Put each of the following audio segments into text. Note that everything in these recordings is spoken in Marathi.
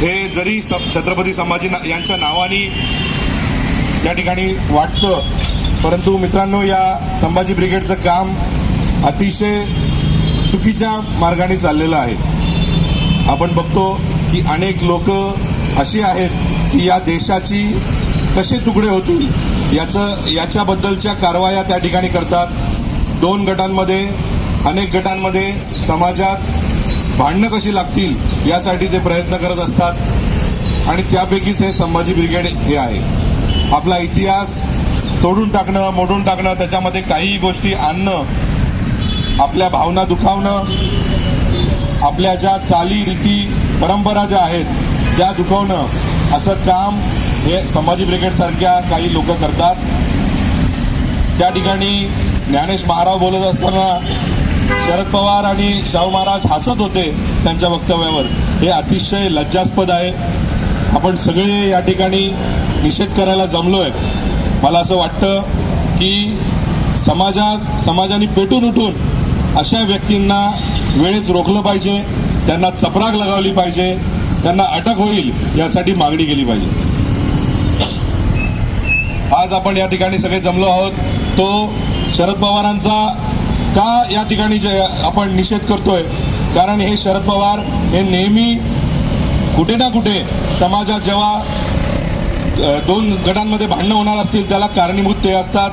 हे जरी स छत्रपती संभाजी ना- यांच्या नावाने या ठिकाणी वाटतं परंतु मित्रांनो या संभाजी ब्रिगेडचं काम अतिशय चुकीच्या मार्गाने चाललेलं आहे. आपण बघतो की अनेक लोक अशी आहेत की या देशाची कसे तुकडे होतील याचं याच्याबद्दलच्या कारवाया त्या ठिकाणी करतात. दोन गटांमध्ये अनेक गटांमध्ये समाजात भांडणं कशी लागतील यासाठी ते प्रयत्न करत असतात. आणि त्यापैकीच हे संभाजी ब्रिगेड हे आहे. आपला इतिहास तोडून टाकणं मोडून टाकणं त्याच्यामध्ये काही गोष्टी आणणं आपल्या भावना दुखावणं आपल्या ज्या चाली रीती परंपरा ज्या आहेत त्या दुखवणं असं काम हे संभाजी ब्रिगेड सारख्या काही लोक करतात. त्या ठिकाणी ज्ञानेश महाराव बोलत असताना शरद पवार आणि शाहू महाराज हसत होते त्यांच्या वक्तव्यावर. हे अतिशय लज्जास्पद आहे. आपण सगळे या ठिकाणी निषेध करायला जमलोय. मला असं वाटतं की समाजात समाजाने पेटून उठून अशा व्यक्तींना वेळेच रोखलं पाहिजे त्यांना चपराक लगावली पाहिजे त्यांना अटक होईल यासाठी मागणी केली पाहिजे. आज आपण या ठिकाणी सगळे जमलो आहोत. तो शरद पवारांचा का या ठिकाणी जे आपण निषेध करतोय? कारण हे शरद पवार हे नेहमी कुठे ना कुठे समाजात जेव्हा दोन गटांमध्ये भांडणं होणार असतील त्याला कारणीभूत ते असतात.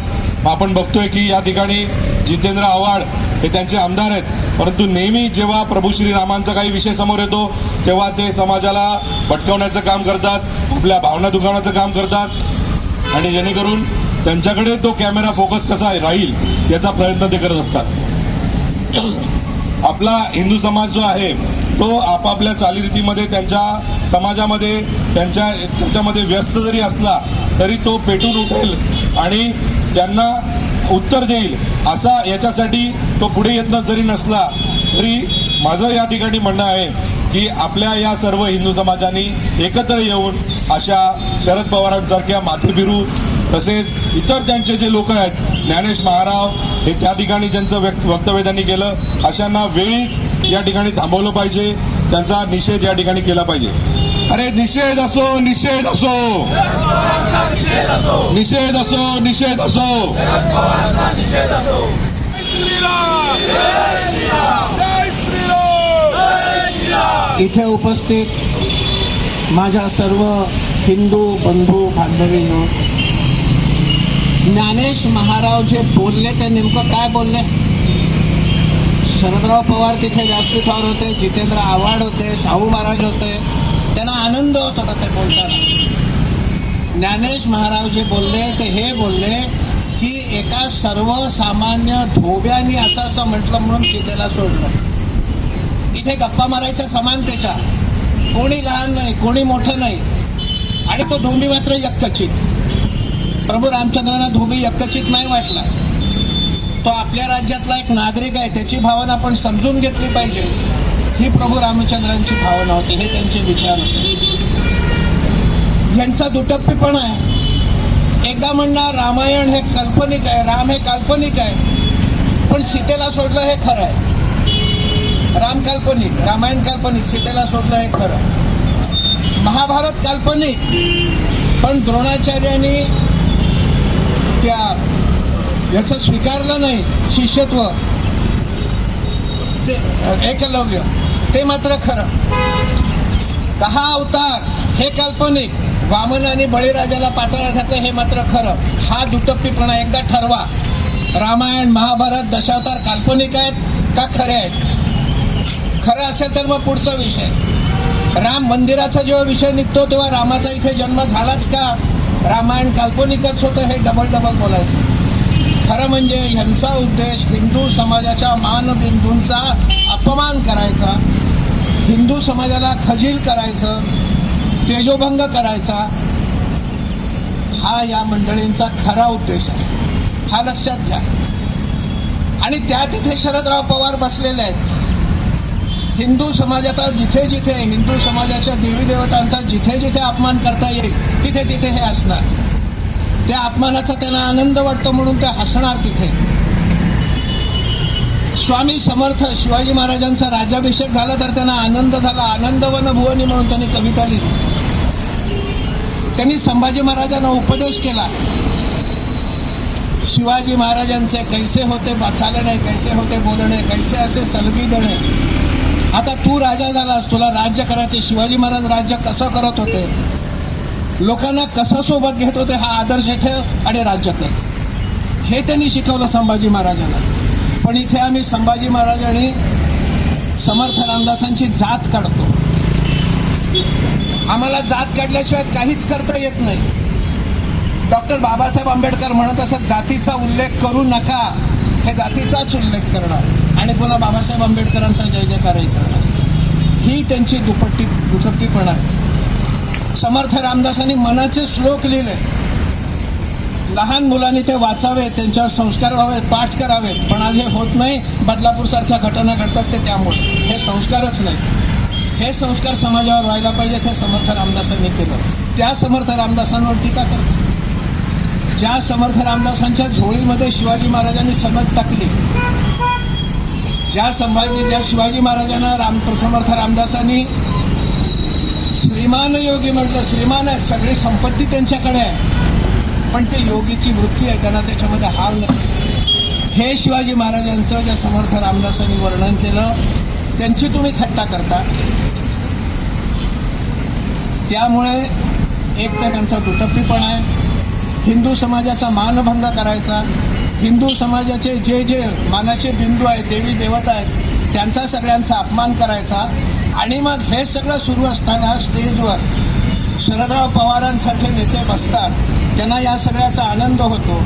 आपण बघतोय की या ठिकाणी जितेंद्र आव्हाड हे त्यांचे आमदार आहेत. परंतु नेहमी जेव्हा प्रभू श्रीरामांचा काही विषय समोर येतो तेव्हा ते समाजाला भटकवण्याचं काम करतात आपल्या भावना दुखावण्याचं काम करतात. आणि जेणेकरून त्यांच्याकडे तो कॅमेरा फोकस कसा आहे राहील याचा प्रयत्न ते करत असतात. आपला हिंदू समाज जो आहे तो आपापल्या चालीरीतीमध्ये त्यांच्या समाजामध्ये त्यांच्या त्याच्यामध्ये व्यस्त जरी असला तरी तो पेटून उठेल आणि त्यांना उत्तर देईल. असा याच्यासाठी तो पुढे येत जरी नसला तरी माझं या ठिकाणी म्हणणं आहे की आपल्या या सर्व हिंदू समाजाने एकत्र येऊन अशा शरद पवारांसारख्या माथेफिरू तसेच इतर त्यांचे जे लोक आहेत ज्ञानेश महाराव हे त्या ठिकाणी ज्यांचं व्यक्त वक्तव्य त्यांनी केलं अशांना वेळीच या ठिकाणी थांबवलं पाहिजे. त्यांचा निषेध या ठिकाणी केला पाहिजे. अरे निषेध असो निषेध असो. निषेध असो निषेध असो. इथे उपस्थित माझ्या सर्व हिंदू बंधू बांधवींनो ज्ञानेश महाराव जे बोलले ते नेमकं काय बोलले? शरदराव पवार तिथे व्यासपीठावर होते जितेंद्र आव्हाड होते शाहू महाराज होते. त्यांना आनंद होत होता ते बोलताना. ज्ञानेश महाराज जे बोलले ते हे बोलले की एका सर्वसामान्य धोब्यानी असं असं म्हटलं म्हणून सीतेला सोडलं. इथे गप्पा मारायच्या समानतेच्या. कोणी लहान नाही कोणी मोठं नाही. आणि तो धोबी मात्र यक्तचित. प्रभू रामचंद्रांना धोबी यक्तचित नाही वाटला. तो आपल्या राज्यातला एक नागरिक आहे त्याची भावना आपण समजून घेतली पाहिजे. ही प्रभू रामचंद्रांची भावना होती हे त्यांचे विचार होते. यांचा दुटप्पीपणा आहे. एकदा म्हणणार रामायण हे काल्पनिक आहे राम हे काल्पनिक आहे. पण सीतेला सोडलं हे खरं आहे. राम काल्पनिक रामायण काल्पनिक सीतेला सोडलं हे खरं महाभारत काल्पनिक पण द्रोणाचार्यांनी त्या याचं स्वीकारलं नाही शिष्यत्व. ते एकलव्य. ते मात्र खरं. दहा अवतार हे काल्पनिक. वामन आणि बळीराजाला पातळा घातलं हे मात्र खरं. हा दुटप्पीपणा एकदा ठरवा. रामायण महाभारत दशावतार काल्पनिक आहेत का खरे आहेत? खरं असेल तर मग पुढचा विषय. राम मंदिराचा जेव्हा विषय निघतो तेव्हा रामाचा इथे जन्म झालाच का? रामायण काल्पनिकच होतं हे डबल डबल बोलायचं. खरं म्हणजे ह्यांचा उद्देश हिंदू समाजाच्या मानबिंदूंचा अपमान करायचा हिंदू समाजाला खजील करायचं तेजोभंग करायचा हा या मंडळींचा खरा उद्देश आहे. हा लक्षात घ्या. आणि त्या तिथे शरदराव पवार बसलेले आहेत. हिंदू समाजाचा जिथे जिथे हिंदू समाजाच्या देवी देवतांचा जिथे जिथे अपमान करता येईल तिथे तिथे हे असणार. त्या अपमानाचा त्यांना आनंद वाटतो म्हणून ते हसणार तिथे. स्वामी समर्थ शिवाजी महाराजांचा राज्याभिषेक झाला तर त्यांना आनंद झाला आनंदवन भुवनी म्हणून त्यांनी कविता लिहिली. त्यांनी संभाजी महाराजांना उपदेश केला. शिवाजी महाराजांचे कैसे होते चालणे कैसे होते बोलणे कैसे असे सलगी देणे आता तू राजा झालास तुला राज्य करायचे. शिवाजी महाराज राज्य कसं करत होते? लोकांना कसं सोबत घेत होते हा आदर्श ठेव आणि राज्य कर. हे त्यांनी शिकवलं संभाजी महाराजांना. पण इथे आम्ही संभाजी महाराज आणि समर्थ रामदासांची जात काढतो. आम्हाला जात काढल्याशिवाय काहीच करता येत नाही. डॉक्टर बाबासाहेब आंबेडकर म्हणत असत जातीचा उल्लेख करू नका. हे जातीचाच उल्लेख करणं आणि पुन्हा बाबासाहेब आंबेडकरांचा जय जयकारही करणं. ही त्यांची दुपट्टी दुपट्टीपणा आहे. समर्थ रामदासांनी मनाचे श्लोक लिहिले. लहान मुलांनी ते वाचावे त्यांच्यावर संस्कार व्हावेत पाठ करावेत पण आज हे होत नाही. बदलापूरसारख्या घटना घडतात ते त्यामुळे. हे संस्कारच नाही. हे संस्कार समाजावर व्हायला पाहिजेत हे समर्थ रामदासांनी केलं. त्या समर्थ रामदासांवर टीका करतात. ज्या समर्थ रामदासांच्या झोळीमध्ये शिवाजी महाराजांनी सनद टाकली ज्या संभाजी ज्या शिवाजी महाराजांना राम समर्थ रामदासांनी श्रीमान योगी म्हटलं श्रीमान आहे सगळी संपत्ती त्यांच्याकडे आहे पण ते योगीची वृत्ती आहे त्यांना त्याच्यामध्ये हाव नाही. हे शिवाजी महाराजांचं ज्या समर्थ रामदासांनी वर्णन केलं त्यांची तुम्ही थट्टा करता. त्यामुळे एक तर त्यांचा दुटप्पीपणा आहे हिंदू समाजाचा मानभंग करायचा. हिंदू समाजाचे जे जे मानाचे बिंदू आहेत देवी देवता आहेत त्यांचा सगळ्यांचा अपमान करायचा. आणि मग हे सगळं सुरू असताना स्टेजवर शरदराव पवारांसारखे नेते बसतात. त्यांना या सगळ्याचा आनंद होतो.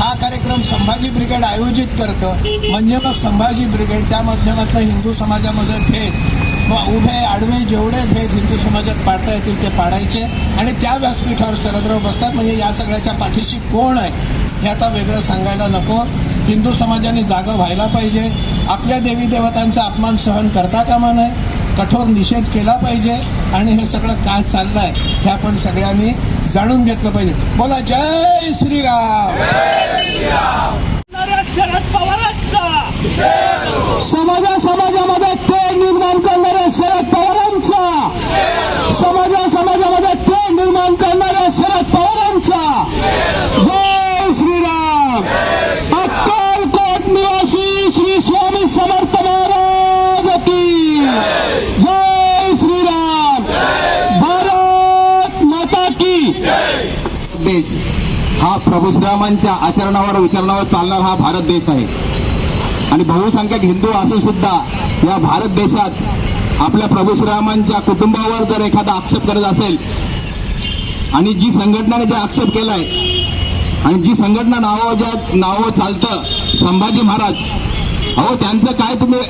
हा कार्यक्रम संभाजी ब्रिगेड आयोजित करतं. म्हणजे मग संभाजी ब्रिगेड त्या माध्यमातून हिंदू समाजामध्ये भेद व उभे आडवे जेवढे भेद हिंदू समाजात पाडता येतील ते पाडायचे. आणि त्या व्यासपीठावर शरदराव बसतात. म्हणजे या सगळ्याच्या पाठीशी कोण आहे हे आता वेगळं सांगायला नको. हिंदू समाजाने जागं व्हायला पाहिजे. आपल्या देवी देवतांचा अपमान सहन करता कामा नये. कठोर निषेध केला पाहिजे. आणि हे सगळं काय चाललंय हे आपण सगळ्यांनी जाणून घेतलं पाहिजे. बोला जय श्रीराम. करणाऱ्या शरद पवारांचा समाजा समाजामध्ये तेढ निर्माण करणाऱ्या शरद पवारांचा समाजा समाजामध्ये तेढ निर्माण करणाऱ्या शरद पवारांचा जय श्रीराम अक्कलकोट निवासी श्री स्वामी समर्थ महाराज की जय श्रीराम भारत माता की देश हा प्रभू श्रीरामांच्या आचरणावर विचारणावर चालणारा हा भारत देश आहे. आणि बहुसंख्यक हिंदू असून सुद्धा या भारत देशात आपल्या प्रभू श्रीरामांच्या कुटुंबावर जर एखादा आक्षेप करत असेल आणि जी संघटनेने जे आक्षेप केलाय आणि जी संघटना नावं ज्या नावं चालतं संभाजी महाराज अहो त्यांचं काय तुम्ही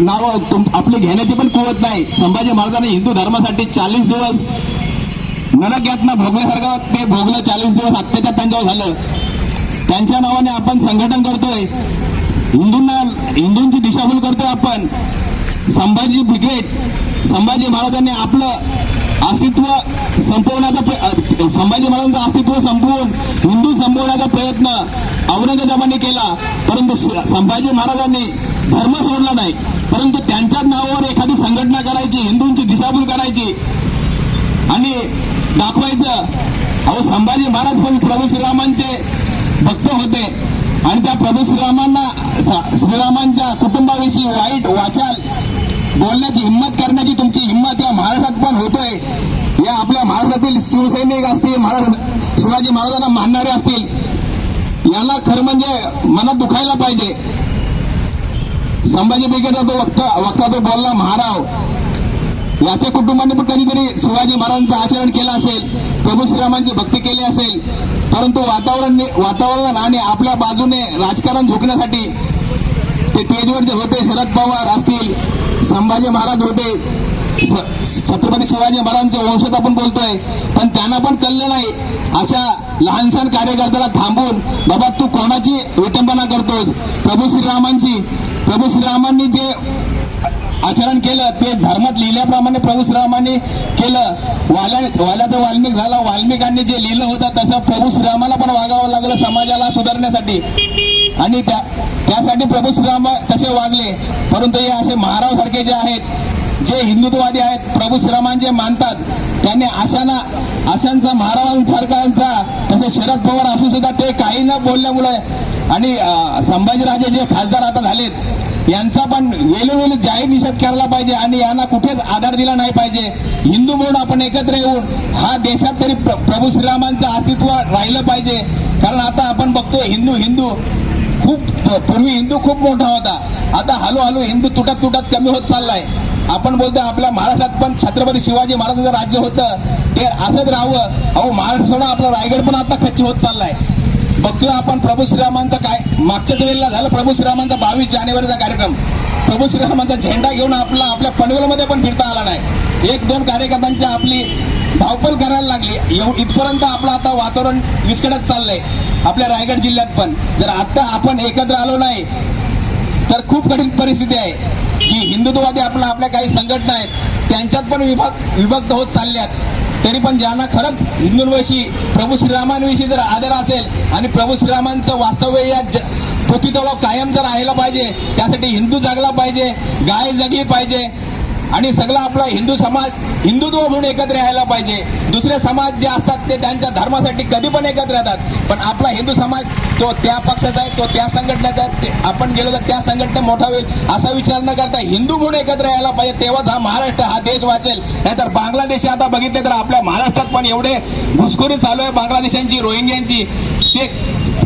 नावं तुम आपली घेण्याची पण कुवत नाही. संभाजी महाराजांनी हिंदू धर्मासाठी चाळीस दिवस नरक भोगल्यासारखं ते भोगलं चाळीस दिवस अत्याचार त्यांच्यावर झालं. त्यांच्या नावाने आपण संघटन करतोय. हिंदूंना हिंदूंची दिशाभूल करतोय आपण. संभाजी ब्रिगेड संभाजी महाराजांनी आपलं अस्तित्व संपवण्याचा संभाजी महाराजांचं अस्तित्व संपवून हिंदू संपवण्याचा प्रयत्न औरंगजेबाने केला. परंतु संभाजी महाराजांनी धर्म सोडला नाही. परंतु त्यांच्याच नावावर एखादी संघटना करायची हिंदूंची दिशाभूल करायची. आणि दाखवायचं. अहो संभाजी महाराज पण प्रभू श्रीरामांचे भक्त होते. आणि त्या प्रभू श्रीरामांना श्रीरामांच्या कुटुंबाविषयी वाईट वाचाल. बोलण्याची हिंमत करण्याची तुमची हिंमत या महाराष्ट्रात पण होतोय. या आपल्या महाराष्ट्रातील शिवसैनिक असतील महाराज शिवाजी महाराजांना मानणारे असतील याला खरं म्हणजे मनात दुखायला पाहिजे. संभाजी ब्रिगेडचा तो वक्ता वक्ता तो बोलला महाराव याच्या कुटुंबाने पण कधीतरी शिवाजी महाराजांचं आचरण केलं असेल प्रभू श्रीरामांची भक्ती केली असेल परंतु वातावरण वातावरण आणि आपल्या बाजूने राजकारण झोकण्यासाठी ते तेजवर जे होते शरद पवार असतील संभाजी महाराज होते स- छत्रपती शिवाजी महाराजांचे वंशज आपण बोलतोय पण त्यांना पण कळलं नाही अशा लहानसहान कार्यकर्त्याला थांबून बाबा तू कोणाची विटंबना करतोस? प्रभू श्रीरामांची. प्रभू श्रीरामांनी जे आचरण केलं ते धर्मात लिहिल्याप्रमाणे प्रभू केलं. वाल्या वाल्याचा वाल्मिक झाला. वाल्मिकांनी जे लिहिलं होतं तसं प्रभू श्रीरामाला पण वागावं लागलं समाजाला सुधारण्यासाठी. आणि त्या त्यासाठी प्रभू श्रीराम कसे वागले? परंतु हे असे महाराव सारखे जे आहेत जे हिंदुत्ववादी आहेत प्रभू श्रीरामांचे मानतात त्यांनी आशाना अशांचा महाराजांसारखांचा तसे शरद पवार असू सुद्धा ते काही न बोलल्यामुळे आणि संभाजीराजे जे खासदार आता झालेत यांचा पण वेळोवेळी जाहीर निषेध करायला पाहिजे आणि यांना कुठेच आधार दिला नाही पाहिजे. हिंदू म्हणून आपण एकत्र येऊन हा देशात तरी प्र- प्रभू श्रीरामांचं अस्तित्व राहिलं पाहिजे. कारण आता आपण बघतो हिंदू हिंदू खूप पूर्वी हिंदू खूप मोठा होता. आता हळूहळू हिंदू तुटत तुटत कमी होत चाललाय. आपण बोलतो आपल्या महाराष्ट्रात पण छत्रपती शिवाजी महाराजांचं राज्य होतं. ते असंच राहावं. अहो महाराष्ट्र सोडा आपला रायगड पण आता खच्ची होत चाललाय. बघतोय आपण प्रभू श्रीरामांचा काय? मागच्याच वेळेला झालं प्रभू श्रीरामांचा बावीस जानेवारीचा कार्यक्रम. प्रभू श्रीरामांचा झेंडा घेऊन आपला आपल्या पनवेलमध्ये पण फिरता आला नाही. एक दोन कार्यकर्त्यांची आपली धावपळ करायला लागली. एव- इथपर्यंत आपलं आता वातावरण विस्कटत चाललंय. आपल्या रायगड जिल्ह्यात पण. जर आता आपण एकत्र आलो नाही तर खूप कठीण परिस्थिती आहे. जी हिंदुत्ववादी आपला आपल्या काही संघटना आहेत त्यांच्यात पण विभाग विभक्त होत चालल्यात. तरी पण ज्यांना खरंच हिंदूंविषयी प्रभू श्रीरामांविषयी जर आदर असेल आणि प्रभू श्रीरामांचं वास्तव्य या ज- कायम जर राहिलं पाहिजे त्यासाठी हिंदू जगला पाहिजे गाय जगली पाहिजे आणि सगळा आपला हिंदू समाज हिंदुत्व म्हणून एकत्र यायला पाहिजे दुसरे समाज जे असतात ते त्यांच्या धर्मासाठी कधी पण एकत्र येतात. पण आपला हिंदू समाज तो त्या पक्षाचा आहे तो त्या संघटनेचा आहे आपण गेलो तर त्या संघटना मोठा होईल असा विचार न करता हिंदू म्हणून एकत्र यायला पाहिजे. तेव्हाच हा महाराष्ट्र हा देश वाचेल. नाहीतर बांगलादेशी आता बघितले तर आपल्या महाराष्ट्रात पण एवढे घुसखोरी चालू आहे बांगलादेशांची रोहिंग्यांची. ते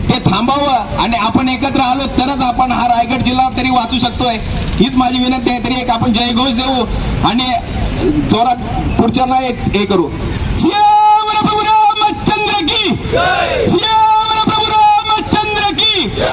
ते थांबावं आणि आपण एकत्र आलो तरच आपण हा रायगड जिल्हा तरी वाचू शकतोय. हीच माझी विनंती आहे. तरी एक आपण जयघोष देऊ आणि जोरात पुढच्या हे करू. శ్రీరామచంద్రకి శ్రీరామచంద్రకి